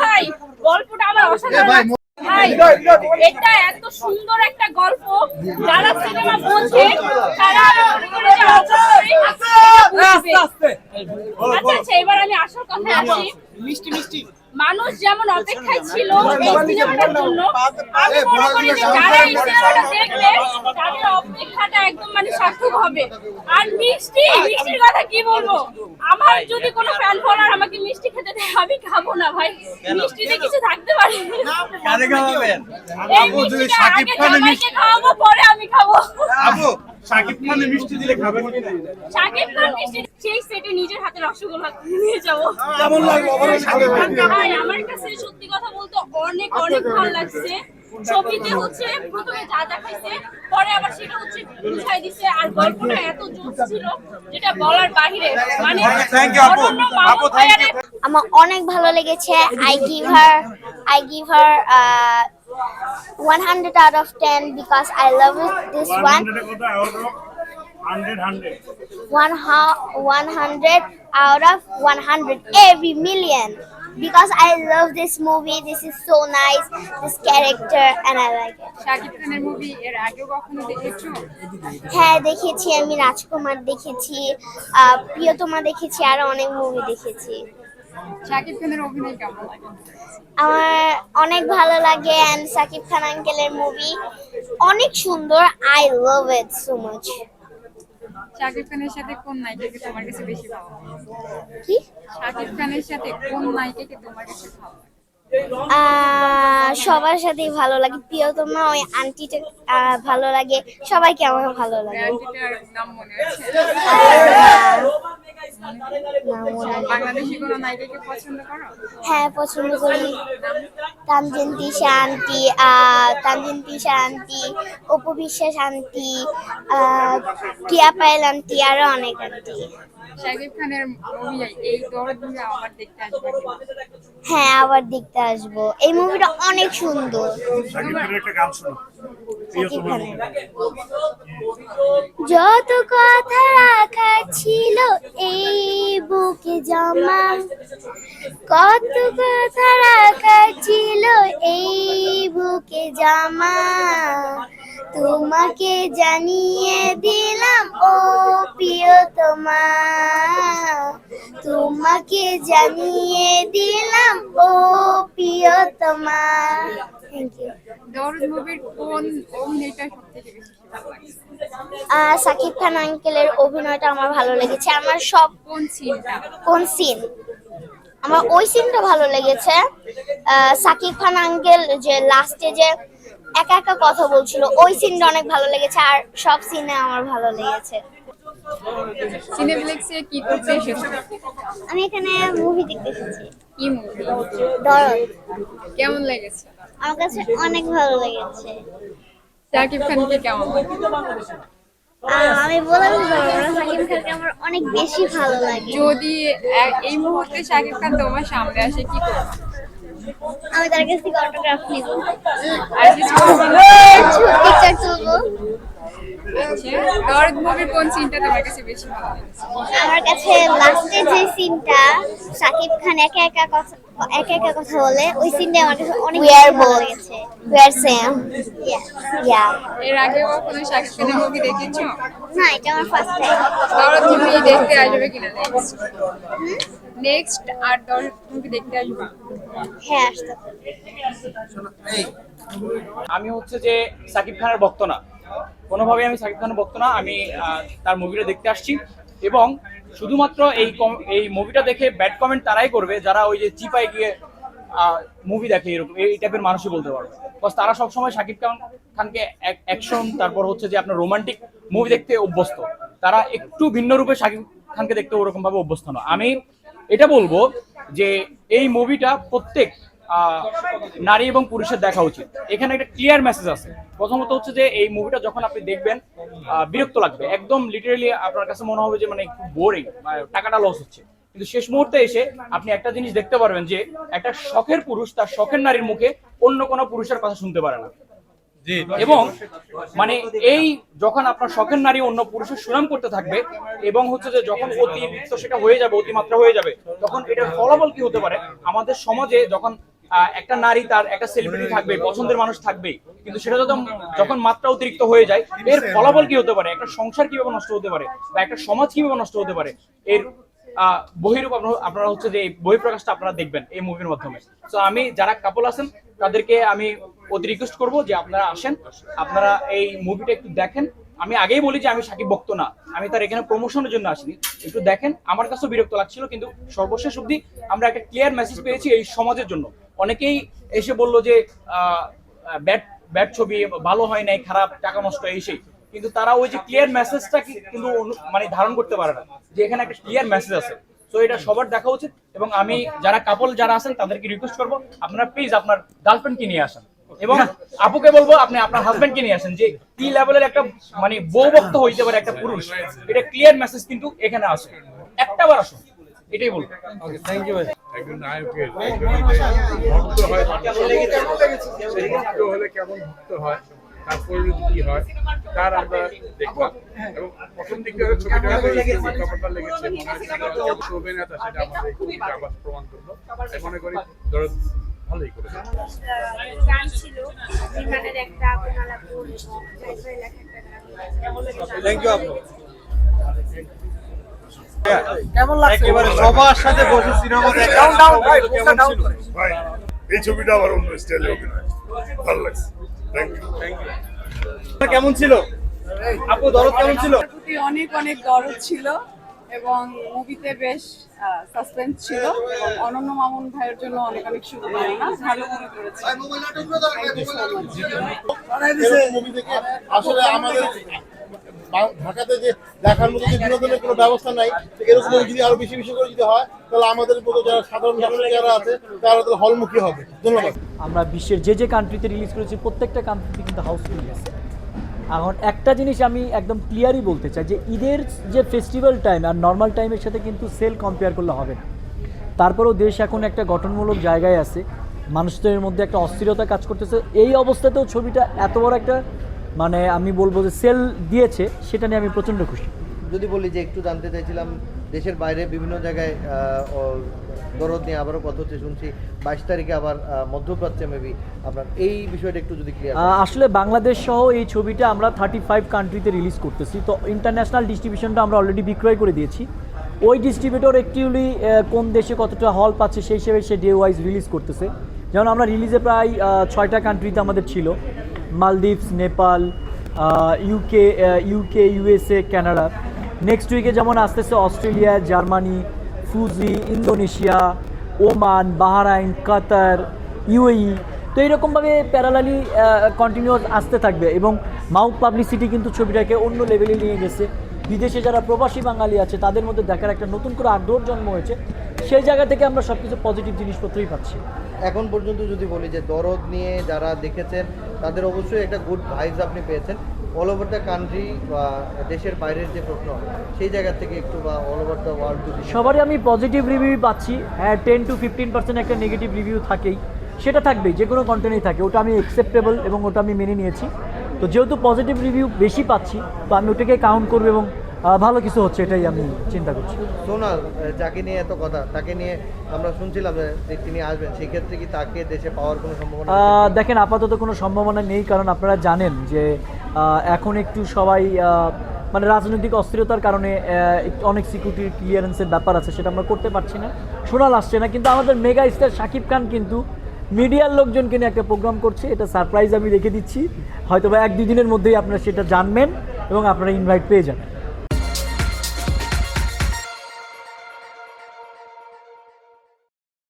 ভাই গল্পটা আমার অসাধারণ ভাই এটা এত সুন্দর একটা গল্প। যারা সিনেমা বোঝে তারা মনে। আচ্ছা আচ্ছা এবার আমি আসল কথায় আসি। মিষ্টি মিষ্টি। মানুষ যেমন অপেক্ষায় ছিল এই সিনেমাটার জন্য আমি মনে করি যে যারা এই সিনেমাটা দেখবে তাদের অপেক্ষাটা একদম মানে সার্থক হবে। আর মিষ্টি মিষ্টির কথা কি বলব? আমার যদি কোনো ফ্যান ফলোয়ার আমাকে মিষ্টি খেতে দেয় আমি খাব না ভাই। মিষ্টিতে কিছু থাকতে পারে। এই মিষ্টিটা আগে সবাইকে খাওয়াবো পরে আমি খাব। সাকিব মিষ্টি দিলে খাবেন কি না শাকিব খান মিষ্টি সেই সেটে নিজের হাতে রসগোল্লা নিয়ে যাব। কেমন লাগল? আমার কাছে সত্যি কথা বলতে অনেক অনেক ভালো লাগছে। ছবিতে হচ্ছে প্রথমে যা দেখাইছে পরে আবার সেটা হচ্ছে বুঝাই দিছে। আর গল্পটা এত জোস ছিল যেটা বলার বাহিরে মানে আপু। আপু. আমার অনেক ভালো লেগেছে। I give her I give her one hundred out of ten because I love this one one ho- 100 out of 100 every million. Because I love this movie this is so nice this character and I like it. Shakib খানের movie এর আগেও কখনো দেখেছ? হ্যাঁ দেখেছি আমি রাজকুমার দেখেছি প্রিয়তমা দেখেছি আরও অনেক মুভি দেখেছি। শাকিব খানের অভিনয় কেমন লাগে? আমার অনেক ভালো লাগে অ্যান্ড সাকিব খান আঙ্কেলের মুভি অনেক সুন্দর I love it so much Shakib খানের সাথে কোন নায়িকাকে তোমার কাছে বেশি ভালো লাগে? কি? শাকিব খানের সাথে কোন নায়িকাকে তোমার কাছে ভালো লাগে? সবার সাথেই ভালো লাগে। প্রিয়তমা ওই আন্টিটা ভালো লাগে। সবাইকে আমার ভালো লাগে। আন্টিটার নাম মনে আছে। আর, আহ, না, নেই। বাংলাদেশি কোনো নায়িকাকে পছন্দ করো? হ্যাঁ পছন্দ করি। তানজিন তিশা আন্টি আহ, তানজিন তিশা আন্টি অপু বিশ্বাস আন্টি আহ, টিয়া পায়েল আন্টি আরও অনেক আন্টি। শাকিব খানের মুভি এই দৌড় আবার দেখতে আসবে হ্যাঁ আবার দেখতে আসব। এই মুভিটা অনেক সুন্দর। সাকিব খানের একটা গান শোনো। যত কথা রাখা ছিল এই বুকে জমা। কত কথা রাখা ছিল এই বুকে জমা। তোমাকে জানিয়ে দিলাম ও প্রিয়তমা। তোমাকে জানিয়ে দিলাম ও প্রিয়তমা। থ্যাংক ইউ দৌড় মুভির কোন অভিনয়টা সব বেশি আহ, সাকিব খান আঙ্কেলের অভিনয়টা আমার ভালো লেগেছে। আমার সব কোন সিনটা? কোন সিন? আমার ওই সিনটা ভালো লেগেছে। সাকিব খান আঙ্কেল যে লাস্টে যে একা একা কথা বলছিল ওই সিনটা অনেক ভালো লেগেছে। আর সব সিনে আমার ভালো লেগেছে। সিনেপ্লেক্সে কি করতে এসেছ? আমি এখানে মুভি দেখতে এসেছি। কি মুভি দরদ কেমন লেগেছে? আমার কাছে অনেক ভালো লেগেছে। শাকিব খানকে কেমন আমি বলে বুঝতে সাকিব খানকে আমার অনেক বেশি ভালো লাগে। যদি এই মুহূর্তে শাকিব খান তোমার সামনে আসে কি করবে? আমি তার কাছ থেকে অটোগ্রাফ নিব। আর কিছু করবে পিকচার তুলবো দরদ মুভির কোন সিনটা তোমার কাছে বেশি ভালো লেগেছে? আমার কাছে লাস্টে যে সিনটা সাকিব খান একা একা কথা একা একা কথা বলে ওই সিনটা আমার কাছে অনেক ভালো লেগেছে। উই আর সেম ইয়া এর আগে কখনো শাকিব খানের মুভি দেখেছ? না এটা আমার ফার্স্ট টাইম দরদ মুভি দেখতে আসবে কিনা নেক্সট নেক্সট আর দরদ মুভি দেখতে আসবে? হ্যাঁ আসতে আমি হচ্ছে যে সাকিব খানের ভক্ত না। কোনোভাবেই আমি সাকিব খানের ভক্ত না, আমি তার মুভিটা দেখতে আসছি। এবং শুধুমাত্র এই এই মুভিটা দেখে ব্যাড কমেন্ট তারাই করবে, যারা ওই যে চিপায় গিয়ে মুভি দেখে এরকম, এই টাইপের মানুষই বলতে পারবে। Because তারা সবসময় সাকিব খান খানকে অ্যাকশন তারপর হচ্ছে যে আপনার রোমান্টিক মুভি দেখতে অভ্যস্ত। তারা একটু ভিন্ন রূপে সাকিব খানকে দেখতে ওরকমভাবে অভ্যস্ত না। আমি এটা বলব যে এই মুভিটা প্রত্যেক নারী এবং পুরুষের দেখা উচিত। এখানে একটা ক্লিয়ার মেসেজ আছে। প্রথমত হচ্ছে যে এই মুভিটা যখন আপনি দেখবেন বিরক্ত লাগবে। একদম লিটারেলি আপনার কাছে মনে হবে যে মানে খুব বোরিং টাকাটা লস হচ্ছে। কিন্তু শেষ মুহূর্তে এসে আপনি একটা জিনিস দেখতে পারবেন যে একটা শখের পুরুষ তার শখের নারীর মুখে অন্য কোনো পুরুষের কথা শুনতে পারে না। এবং মানে এই যখন আপনার শখের নারী অন্য পুরুষের সুনাম করতে থাকবে এবং হচ্ছে যে যখন অতিরিক্ত সেটা হয়ে যাবে অতিমাত্রা হয়ে যাবে তখন এটার ফলাফল কি হতে পারে? আমাদের সমাজে যখন একটা নারী তার একটা সেলিব্রিটি থাকবে পছন্দের মানুষ থাকবে কিন্তু সেটা যখন মাত্রা অতিরিক্ত হয়ে যায়, এর ফলাফল কি হতে পারে? একটা সংসার কীভাবে নষ্ট হতে পারে? বা একটা সমাজ কীভাবে নষ্ট হতে পারে? এর বহিরূপ আপনারা- হচ্ছে যে বহিঃপ্রকাশটা আপনারা দেখবেন এই মুভির মাধ্যমে। তো আমি যারা কাপল আছেন, তাদেরকে আমি অতি রিকোয়েস্ট করব যে আপনারা আসেন, আপনারা এই মুভিটা একটু দেখেন। আমি আগেই বলি যে আমি সাকিব ভক্ত না। আমি তার এখানে প্রমোশনের জন্য আসিনি। একটু দেখেন। আমার কাছেও বিরক্ত লাগছিল, কিন্তু সর্বশেষ অবধি আমরা একটা ক্লিয়ার মেসেজ পেয়েছি এই সমাজের জন্য। অনেকেই এসে বলল যে ব্যাট ব্যাট ছবি, ভালো হয় নাই, খারাপ, টাকা নষ্ট, এই সেই। কিন্তু তারা ওই যে ক্লিয়ার মেসেজটা কিন্তু মানে ধারণ করতে পারে না, যে এখানে একটা ক্লিয়ার মেসেজ আছে। তো এটা সবার দেখা উচিত এবং আমি যারা কাপল যারা আছেন, তাদেরকে রিকোয়েস্ট করব, আপনারা প্লিজ আপনার গার্লফ্রেন্ডকে নিয়ে আসেন। এবং আপুকে বলব, আপনি আপনার হাজবেন্ডকে নিয়ে আসেন, যে কি লেভেলের একটা মানে বউ ভক্ত হইতে পারে একটা পুরুষ, এটা ক্লিয়ার মেসেজ কিন্তু এখানে আসে। একটা বার আসুন। এটাই বলব। একজন নায়কের একজন ভক্ত হয় সেই ভক্ত হলে কেমন ভক্ত হয় তার পরিণতি কি হয় তার আমরা দেখলাম। এবং প্রথম দিকে ছবিটা ব্যাপারটা লেগেছে? অভিনেতা সেটা আমাদের আবার প্রমাণ করল। আমি মনে করি ধরো ভালোই করেছে। গান ছিল বিমানের একটা আপনারা থ্যাংক ইউ আপু। কেমন লাগছে? এবারে সবার সাথে বসে সিনেমা দেখা কেমন ছিল? ভাই এই ছবিটা আবার অন্য স্টাইলে অভিনয়। ভালো লাগছে। থ্যাংক ইউ কেমন ছিল? আপু দরদ কেমন ছিল? অনেক অনেক দরদ ছিল এবং মুভিতে বেশ সাসপেন্স ছিল। এবং অনন্য মামুন ভাইয়ের জন্য অনেক অনেক শুভকামনা। ভালো মুভি করেছে। আসলে আমাদের ঢাকাতে যে দেখার মতো যে বিনোদনের কোনো ব্যবস্থা নাই এরকম যদি আরও বেশি বেশি করে যদি হয়, তাহলে আমাদের মতো যারা সাধারণ যারা আছে, তারা তাহলে হলমুখী হবে। ধন্যবাদ। আমরা বিশ্বের যে যে কান্ট্রিতে রিলিজ করেছি, প্রত্যেকটা কান্ট্রিতে কিন্তু হাউসফুল গেছে এখন একটা জিনিস আমি একদম ক্লিয়ারই বলতে চাই, যে ঈদের যে ফেস্টিভ্যাল টাইম আর নর্মাল টাইমের সাথে কিন্তু সেল কম্পেয়ার করলে হবে না। তারপরেও দেশ এখন একটা গঠনমূলক জায়গায় আছে, মানুষদের মধ্যে একটা অস্থিরতা কাজ করতেছে। এই অবস্থাতেও ছবিটা এত বড় একটা মানে আমি বলব যে সেল দিয়েছে সেটা নিয়ে আমি প্রচণ্ড খুশি। যদি বলি যে একটু জানতে চাইছিলাম দেশের বাইরে বিভিন্ন জায়গায় দরদ নিয়ে আবারও কথা হচ্ছে শুনছি বাইশ তারিখে আবার মধ্যপ্রাচ্যে মেবি আপনার এই বিষয়টা একটু যদি ক্লিয়ার আসলে বাংলাদেশ সহ এই ছবিটা আমরা থার্টি ফাইভ কান্ট্রিতে রিলিজ করতেছি তো ইন্টারন্যাশনাল ডিস্ট্রিবিউশনটা আমরা অলরেডি বিক্রয় করে দিয়েছি। ওই ডিস্ট্রিবিউটর অ্যাকচুয়ালি কোন দেশে কতটা হল পাচ্ছে সেই হিসেবে সে ডে ওয়াইজ রিলিজ করতেছে। যেমন আমরা রিলিজে প্রায় ছয়টা কান্ট্রিতে আমাদের ছিল। Maldives, Nepal UK UK USA Canada next উইকে যেমন আসতেছে Australia, Germany, Fiji, Indonesia, Oman, Bahrain, Qatar UAE তো এইরকমভাবে প্যারালালি কন্টিনিউয়াস আসতে থাকবে এবং মাউথ পাবলিসিটি কিন্তু ছবিটাকে অন্য লেভেলে নিয়ে গেছে। বিদেশে যারা প্রবাসী বাঙালি আছে, তাদের মধ্যে দেখার একটা নতুন করে আগ্রহ জন্ম হয়েছে। সেই জায়গা থেকে আমরা সব কিছু পজিটিভ জিনিসপত্রই পাচ্ছি। এখন পর্যন্ত যদি বলি যে দরদ নিয়ে যারা দেখেছেন, তাদের অবশ্যই একটা গুড ভাইবস আপনি পেয়েছেন। অল ওভার দ্য কান্ট্রি বা দেশের বাইরের যে প্রশ্ন, সেই জায়গা থেকে একটু বা অল ওভার দ্য ওয়ার্ল্ড সবারই আমি পজিটিভ রিভিউ পাচ্ছি। হ্যাঁ টেন টু ফিফটিন পার্সেন্ট একটা নেগেটিভ রিভিউ থাকেই। সেটা থাকবেই, যে কোনো কন্টেন্টেই থাকে। ওটা আমি অ্যাকসেপ্টেবল এবং ওটা আমি মেনে নিয়েছি। তো যেহেতু পজিটিভ রিভিউ বেশি পাচ্ছি, তো আমি ওটাকে কাউন্ট করব এবং ভালো কিছু হচ্ছে এটাই আমি চিন্তা করছি। সোনাল যাকে নিয়ে এত কথা তাকে নিয়ে আমরা শুনছিলাম যে তিনি আসবেন সেই ক্ষেত্রে কি তাকে দেশে পাওয়ার কোনো সম্ভাবনা দেখেন আপাতত কোনো সম্ভাবনা নেই কারণ আপনারা জানেন যে এখন একটু সবাই মানে রাজনৈতিক অস্থিরতার কারণে অনেক সিকিউরিটি ক্লিয়ারেন্সের ব্যাপার আছে সেটা আমরা করতে পারছি না। সোনাল আসছে না কিন্তু আমাদের মেগা স্টার শাকিব খান কিন্তু মিডিয়ার লোকজনকে নিয়ে একটা প্রোগ্রাম করছে এটা সারপ্রাইজ আমি রেখে দিচ্ছি। হয়তো বা এক দুই দিনের মধ্যেই আপনারা সেটা জানবেন এবং আপনারা ইনভাইট পেয়ে যাবেন।